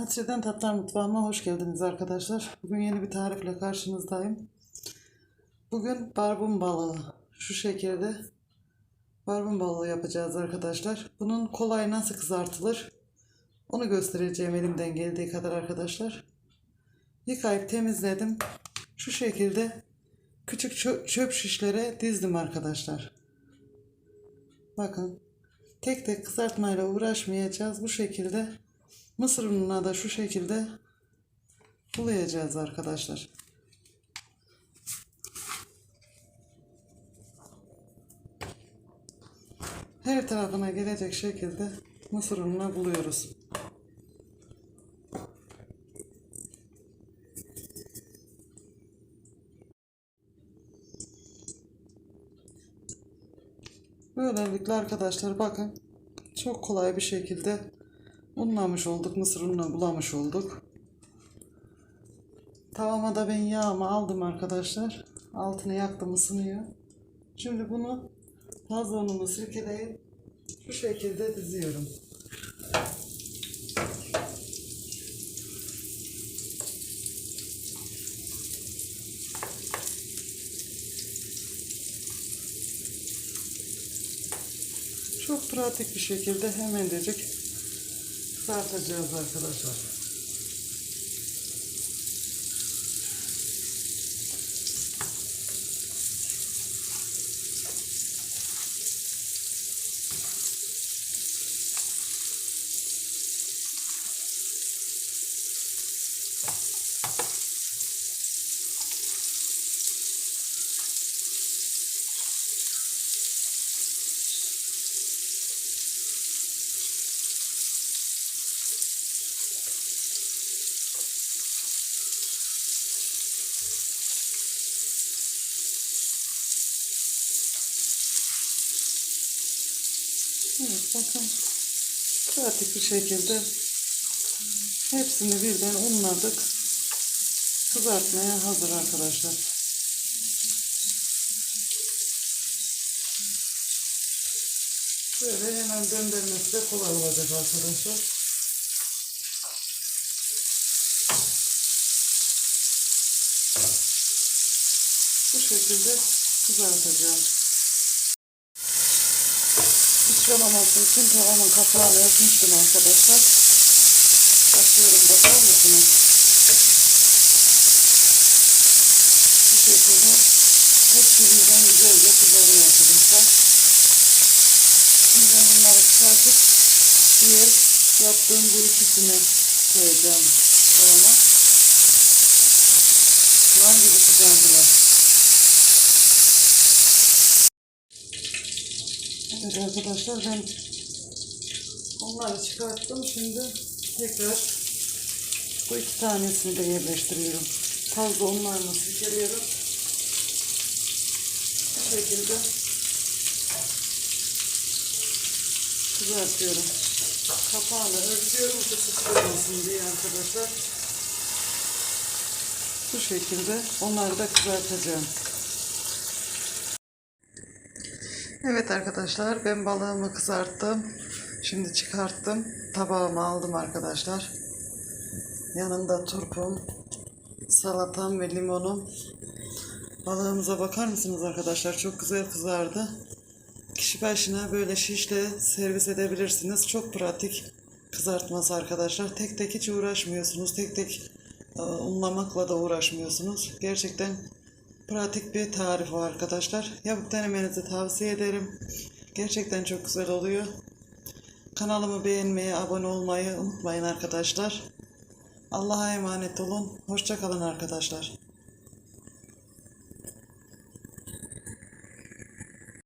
Hatice'den Tatlar Mutfağı'na hoş geldiniz arkadaşlar. Bugün yeni bir tarifle karşınızdayım. Bugün barbun balığı. Şu şekilde barbun balığı yapacağız arkadaşlar. Bunun kolay nasıl kızartılır onu göstereceğim elimden geldiği kadar arkadaşlar. Yıkayıp temizledim. Şu şekilde küçük çö- çöp şişlere dizdim arkadaşlar. Bakın tek tek kızartmayla uğraşmayacağız. Bu şekilde mısır ununa da şu şekilde bulayacağız arkadaşlar. Her tarafına gelecek şekilde mısır ununa buluyoruz. Böylelikle arkadaşlar bakın çok kolay bir şekilde unlamış olduk. Mısır ununa bulamış olduk. Tavama da ben yağımı aldım arkadaşlar. Altını yaktım ısınıyor. Şimdi bunu fazla ununu sirkeleyip şu şekilde diziyorum. Çok pratik bir şekilde hemencecik kızartacağız arkadaşlar. Evet bakın pratik bir şekilde hepsini birden unladık. Kızartmaya hazır arkadaşlar. Böyle hemen döndürmesi de kolay olacak arkadaşlar. Bu şekilde kızartacağım. Sıçramaması için tavamın kapağını örtmüştüm arkadaşlar. Açıyorum bakar mısınız? Bu şekilde hepsi birden güzelce kızarıyor arkadaşlar. Şimdi bunları çıkartıp diğer yaptığım bu ikisini koyacağım tavama. Nar gibi kızardılar. Evet arkadaşlar ben onları çıkarttım. Şimdi tekrar bu iki tanesini de yerleştiriyorum. Fazla onlarla sirkeliyorum. Bu şekilde kızartıyorum. Kapağını örtüyorum ki sıçramasın diye arkadaşlar. Bu şekilde onları da kızartacağım. Evet arkadaşlar ben balığımı kızarttım. Şimdi çıkarttım. Tabağıma aldım arkadaşlar. Yanında turpum, salatam ve limonum. Balığımıza bakar mısınız arkadaşlar? Çok güzel kızardı. Kişi başına böyle şişle servis edebilirsiniz. Çok pratik kızartması arkadaşlar. Tek tek hiç uğraşmıyorsunuz. Tek tek e, unlamakla da uğraşmıyorsunuz. Gerçekten pratik bir tarif var arkadaşlar. Yapıp denemenizi tavsiye ederim. Gerçekten çok güzel oluyor. Kanalımı beğenmeyi, abone olmayı unutmayın arkadaşlar. Allah'a emanet olun. Hoşça kalın arkadaşlar.